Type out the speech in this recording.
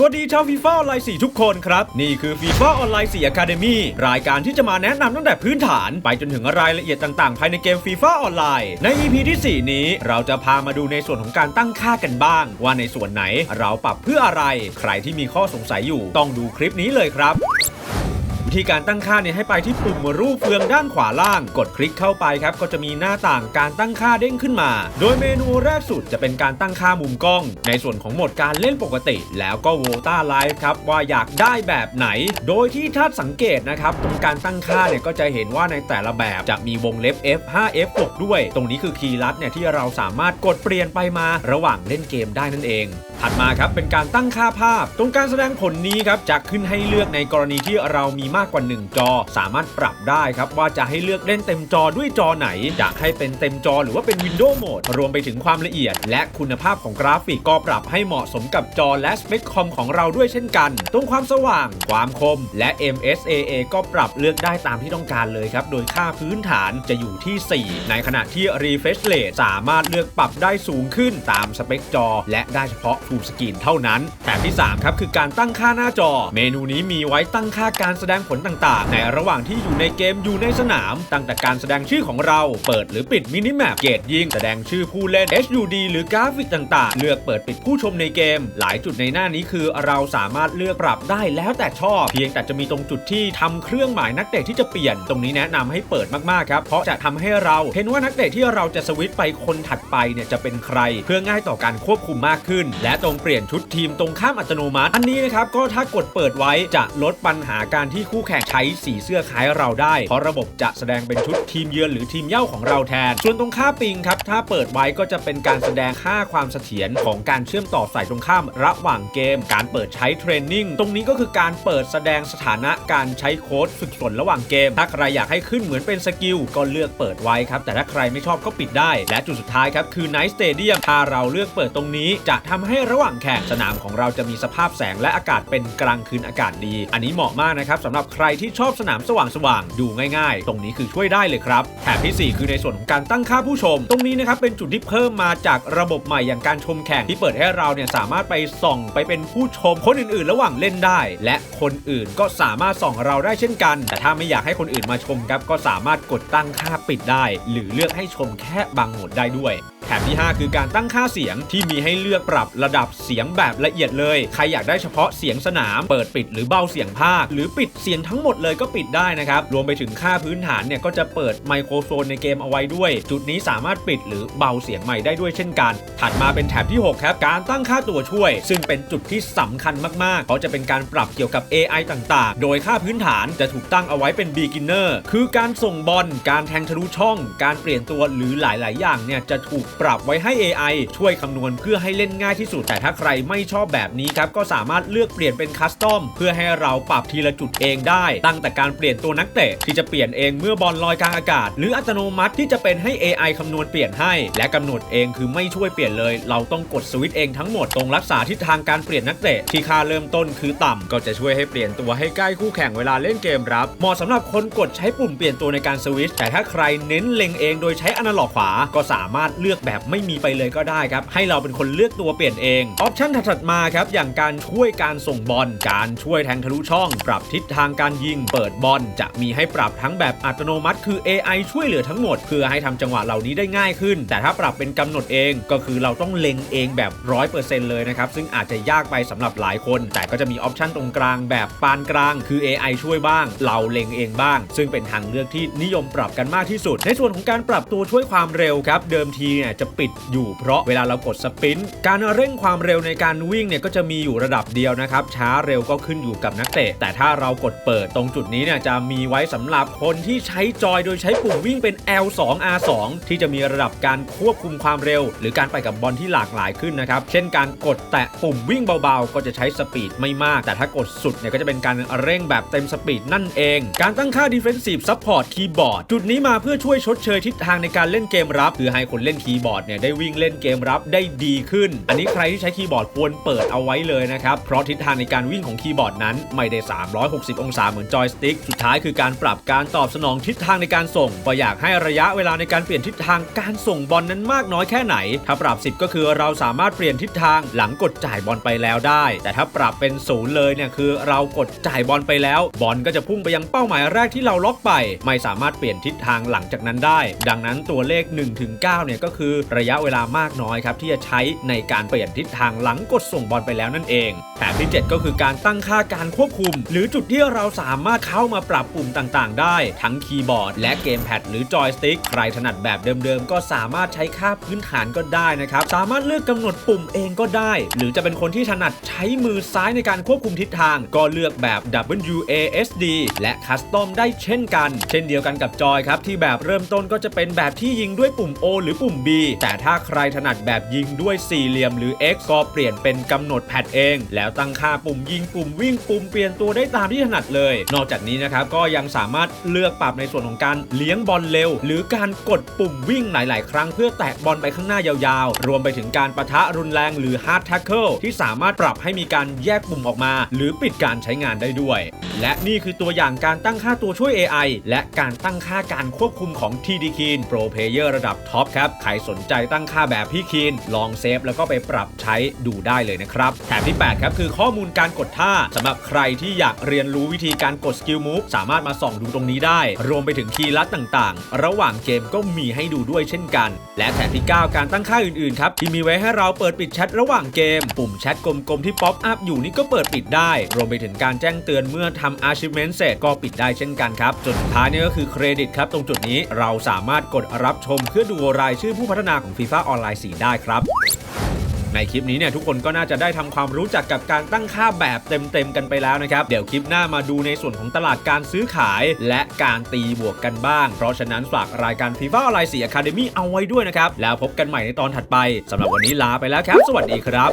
สวัสดีชาวฟีฟ่าออนไลน์4ทุกคนครับ นี่คือฟีฟ่าออนไลน์4 Academy รายการที่จะมาแนะนำตั้งแต่พื้นฐาน ไปจนถึงรายละเอียดต่างๆ ภายในเกมฟีฟ่าออนไลน์ใน EP ที่ 4 นี้เราจะพามาดูในส่วนของการตั้งค่ากันบ้าง ว่าในส่วนไหนเราปรับเพื่ออะไร ใครที่มีข้อสงสัยอยู่ต้องดูคลิปนี้เลยครับ วิธีการตั้งค่าเนี่ยให้ไปที่ปุ่มรูปเฟืองด้านขวาล่าง กดคลิกเข้าไปครับ ก็จะมีหน้าต่างการตั้งค่าเด้งขึ้นมา โดยเมนูแรกสุดจะเป็นการตั้งค่ามุมกล้อง ในส่วนของโหมดการเล่นปกติ แล้วก็โวต้าไลฟ์ครับว่าอยากได้แบบไหน โดยที่ถ้าสังเกตนะครับตรงการตั้งค่าเนี่ยก็จะเห็นว่าในแต่ละแบบจะมีวงเล็บ F5 F6 ด้วย ตรงนี้คือคีย์ลัดเนี่ยที่เราสามารถกดเปลี่ยนไปมาระหว่างเล่นเกมได้นั่นเอง ถัดมาครับเป็นการตั้งค่าภาพ ตรงการแสดงผลนี้ครับจะขึ้นให้เลือกในกรณีที่เรามีมากกว่า 1 จอ สามารถปรับได้ครับว่าจะให้เลือกเล่นเต็มจอด้วยจอไหนจะให้เป็นเต็มจอหรือว่าเป็นวินโดว์โหมดรวมไปถึงความละเอียด และคุณภาพของกราฟิกก็ปรับให้เหมาะสมกับจอและสเปคคอมของเราด้วยเช่นกัน ตรงความสว่าง ความคม และ MSAA ก็ปรับเลือกได้ตามที่ต้องการเลยครับโดยค่าพื้นฐานจะอยู่ที่ 4 ในขณะที่ Refresh Rate สามารถเลือกปรับได้สูงขึ้นตามสเปคจอ และได้เฉพาะ Full Screen เท่านั้นแถบที่ 3 ครับ คือการตั้งค่าหน้าจอ เมนูนี้มีไว้ตั้งค่าการแสดงผลต่างๆ ในระหว่างที่อยู่ในเกมอยู่ในสนาม ตั้งแต่การแสดงชื่อของเรา เปิดหรือปิดมินิแมปเกตยิงแสดงชื่อผู้เล่น HUD หรือกราฟิกต่างๆ เลือกเปิดปิดผู้ชมในเกม หลายจุดในหน้านี้คือเราสามารถเลือกปรับได้แล้วแต่ชอบ เพียงแต่จะมีตรงจุดที่ทำเครื่องหมายนักเตะที่จะเปลี่ยน ตรงนี้แนะนำให้เปิดมากๆครับเพราะจะทำให้เราเห็นว่านักเตะที่เราจะสวิตไปคนถัดไปเนี่ยจะเป็นใคร เพื่อง่ายต่อการควบคุมมากขึ้น และตรงเปลี่ยนชุดทีมตรงข้ามอัตโนมัติ อันนี้นะครับก็ถ้ากดเปิดไว้จะลดปัญหาการที่คู่แข่งใช้สีเสื้อคล้ายเราได้ เพราะระบบจะแสดงเป็นชุดทีมเยือนหรือทีมเย่าของเราแทน ส่วนตรงค่าปิงครับถ้าเปิดไว้ก็จะเป็นการแสดงค่าความเสถียรของการเชื่อมต่อสายตรงข้ามระหว่างเกม การเปิดใช้เทรนนิ่งตรงนี้ก็คือการเปิดแสดงสถานะการใช้โค้ดฝึกฝนระหว่างเกม ถ้าใครอยากให้ขึ้นเหมือนเป็นสกิลก็เลือกเปิดไว้ครับแต่ถ้าใครไม่ชอบก็ปิดได้ และจุดสุดท้ายครับคือ Night Stadium ถ้าเราเลือกเปิดตรงนี้จะทำให้ระหว่างแข่งสนามของเราจะมีสภาพแสงและอากาศเป็นกลางคืนอากาศดี อันนี้เหมาะมากนะครับสำหรับใครที่ชอบสนามสว่างๆดูง่าย ๆ ตรงนี้คือช่วยได้เลยครับแถบทีสี่ 4 คือในส่วนของการตั้งค่าผู้ชม ตรงนี้นะครับเป็นจุดที่เพิ่มมาจากระบบใหม่อย่างการชมแข่งที่เปิดให้เราเนี่ยสามารถไปส่องไปเป็นผู้ชมคนอื่นๆ ระหว่างเล่นได้ และคนอื่นก็สามารถส่องเราได้เช่นกัน แต่ถ้าไม่อยากให้คนอื่นมาชมครับก็สามารถกดตั้งค่าปิดได้ หรือเลือกให้ชมแค่บางโหมดได้ด้วย แถบที่ 5 คือการตั้งค่าเสียงที่มีให้เลือกปรับระดับเสียงแบบละเอียดเลย ใครอยากได้เฉพาะเสียงสนาม เปิดปิดหรือเบาเสียงภาค หรือปิดเสียงทั้งหมดเลยก็ปิดได้นะครับ รวมไปถึงค่าพื้นฐานเนี่ยก็จะเปิดไมโครโฟนในเกมเอาไว้ด้วย จุดนี้สามารถปิดหรือเบาเสียงใหม่ได้ด้วยเช่นกัน ถัดมาเป็นแถบที่ 6 ครับ การตั้งค่าตัวช่วย ซึ่งเป็นจุดที่สำคัญมากๆเพราะจะเป็นการปรับเกี่ยวกับ AI ต่างๆ โดยค่าพื้นฐานจะถูกตั้งเอาไว้เป็น beginner คือการส่งบอล การแทงทะลุช่อง การเปลี่ยนตัวหรือหลาย ๆ อย่างเนี่ยจะถูกปรับไว้ให้ AI ช่วยคำนวณเพื่อให้เล่นง่ายที่สุด แต่ถ้าใครไม่ชอบแบบนี้ครับ ก็สามารถเลือกเปลี่ยนเป็นคัสตอมเพื่อให้เราปรับทีละจุดเองได้ ตั้งแต่การเปลี่ยนตัวนักเตะที่จะเปลี่ยนเองเมื่อบอลลอยกลางอากาศ หรืออัตโนมัติที่จะเป็นให้ AI คำนวณเปลี่ยนให้ และกำหนดเองคือไม่ช่วยเปลี่ยนเลย เราต้องกดสวิตช์เองทั้งหมดตรงรักษาทิศทางการเปลี่ยนนักเตะที่ค่าเริ่มต้นคือต่ำก็จะช่วยให้เปลี่ยนตัวให้ใกล้คู่แข่งเวลาเล่นเกมรับเหมาะสำหรับคนกดใช้ปุ่มเปลี่ยนตัวในการสวิตช์แต่ถ้าใครเน้นเล็งเองโดยใช้อนาล็อกขวาก็สามารถเลือกแบบไม่มีไปเลยก็ได้ครับ ให้เราเป็นคนเลือกตัวเปลี่ยนเองออปชั่นถัดมาครับ อย่างการช่วยการส่งบอล การช่วยแทงทะลุช่อง ปรับทิศทางการยิง เปิดบอล จะมีให้ปรับทั้งแบบอัตโนมัติคือ AI ช่วยเหลือทั้งหมด เพื่อให้ทำจังหวะเหล่านี้ได้ง่ายขึ้น แต่ถ้าปรับเป็นกำหนดเองก็คือเราต้องเล็งเองแบบ 100%เลยนะครับ ซึ่งอาจจะยากไปสำหรับหลายคน แต่ก็จะมีออปชั่นตรงกลางแบบปานกลาง คือ AI ช่วยบ้าง เราเล็งเองบ้าง ซึ่งเป็นทางเลือกที่นิยมปรับกันมากที่สุด ในส่วนของการปรับตัวช่วยความเร็วครับ เดิมทีเนี่ยจะปิดอยู่ เพราะเวลาเรากดสปิน การเร่งความเร็วในการวิ่งเนี่ยก็จะมีอยู่ระดับเดียวนะครับ ช้าเร็วก็ขึ้นอยู่กับนักเตะ แต่ถ้าเรากดเปิดตรงจุดนี้เนี่ยจะมีไว้สำหรับคนที่ใช้จอยโดยใช้ปุ่มวิ่งเป็น L2 R2 ที่จะมีระดับการควบคุมความเร็ว หรือการไปกับบอลที่หลากหลายขึ้นนะครับ เช่นการกดแตะปุ่มวิ่งเบาๆ ก็จะใช้สปีดไม่มาก แต่ถ้ากดสุดเนี่ยก็จะเป็นการเร่งแบบเต็มสปีดนั่นเอง การตั้งค่า defensive support keyboard จุดนี้มาเพื่อช่วยชดเชยทิศทางในการเล่นเกมรับเพื่อให้คนเล่นคีย์บบอร์ดเนี่ยได้วิ่งเล่นเกมรับได้ดีขึ้น อันนี้ใครที่ใช้คีย์บอร์ดควรเปิดเอาไว้เลยนะครับ เพราะทิศทางในการวิ่งของคีย์บอร์ดนั้นไม่ได้ 360 องศาเหมือนจอยสติ๊ก สุดท้ายคือการปรับการตอบสนองทิศทางในการส่งก็อยากให้ระยะเวลาในการเปลี่ยนทิศทางการส่งบอลนั้นมากน้อยแค่ไหน ถ้าปรับ 10 ก็คือเราสามารถเปลี่ยนทิศทางหลังกดจ่ายบอลไปแล้วได้ แต่ถ้าปรับเป็นศูนย์เลยเนี่ยคือเรากดจ่ายบอลไปแล้ว บอลก็จะพุ่งไปยังเป้าหมายแรกที่เราล็อกไป ไม่สามารถเปลี่ยนทิศทางหลังจากนั้นได้ ดังนั้นตัวเลข 1-9เนี่ยก็คือระยะเวลามากน้อยครับที่จะใช้ในการเปลี่ยนทิศทางหลังกดส่งบอลไปแล้วนั่นเอง แผนที่ 7 ก็คือการตั้งค่าการควบคุม หรือจุดที่เราสามารถเข้ามาปรับปุ่มต่างๆ ได้ ทั้งคีย์บอร์ด และเกมแพดหรือจอยสติ๊กใครถนัดแบบเดิมๆ ก็สามารถใช้ค่าพื้นฐานก็ได้นะครับ สามารถเลือกกำหนดปุ่มเองก็ได้ หรือจะเป็นคนที่ถนัดใช้มือซ้ายในการควบคุมทิศทาง ก็เลือกแบบ WASD และคัสตอมได้เช่นกัน เช่นเดียวกันกับจอยครับที่แบบเริ่มต้นก็จะเป็นแบบที่ยิงด้วยปุ่ม O หรือปุ่ม B แต่ถ้าใครถนัดแบบยิงด้วยสี่เหลี่ยมหรือ X ก็เปลี่ยนเป็นกำหนดแพดเอง แล้วตั้งค่าปุ่มยิงปุ่มวิ่งปุ่มเปลี่ยนตัวได้ตามที่ถนัดเลย นอกจากนี้นะครับก็ยังสามารถเลือกปรับในส่วนของการเลี้ยงบอลเร็ว หรือการกดปุ่มวิ่งหลาย ๆ ครั้งเพื่อแตะบอลไปข้างหน้ายาวๆ รวมไปถึงการประทะรุนแรงหรือ hard tackle ที่สามารถปรับให้มีการแยกปุ่มออกมา หรือปิดการใช้งานได้ด้วย และนี่คือตัวอย่างการตั้งค่าตัวช่วย AI และการตั้งค่าการควบคุมของ TD Keen Pro Player ระดับท็อปครับใครสนใจตั้งค่าแบบพี่คีนลองเซฟแล้วก็ไปปรับใช้ดูได้เลยนะครับแถมที่ 8 ครับ คือข้อมูลการกดท่าสำหรับใครที่อยากเรียนรู้วิธีการกดสกิลมูฟสามารถมาส่องดูตรงนี้ได้ รวมไปถึงคีย์ลัดต่างๆ ระหว่างเกมก็มีให้ดูด้วยเช่นกัน และแถมที่ 9 การตั้งค่าอื่นๆครับที่มีไว้ให้เราเปิดปิดแชทระหว่างเกม ปุ่มแชทกลมๆที่ป๊อปอัพอยู่นี่ก็เปิดปิดได้ รวมไปถึงการแจ้งเตือนเมื่อทำ achievement เสร็จก็ปิดได้เช่นกันครับจุดสุดท้ายนี่ก็คือเครดิตครับตรงจุดนี้เราสามารถกดรับชมเพื่อดูรายชื่อผู้พัฒนาของ FIFA ออนไลน์ 4 ได้ครับ ในคลิปนี้เนี่ยทุกคนก็น่าจะได้ทำความรู้จักกับการตั้งค่าแบบเต็มๆกันไปแล้วนะครับ เดี๋ยวคลิปหน้ามาดูในส่วนของตลาดการซื้อขาย และการตีบวกกันบ้าง เพราะฉะนั้นฝากรายการ FIFA ออนไลน์4 Academy เอาไว้ด้วยนะครับ แล้วพบกันใหม่ในตอนถัดไปสำหรับวันนี้ลาไปแล้วครับ สวัสดีครับ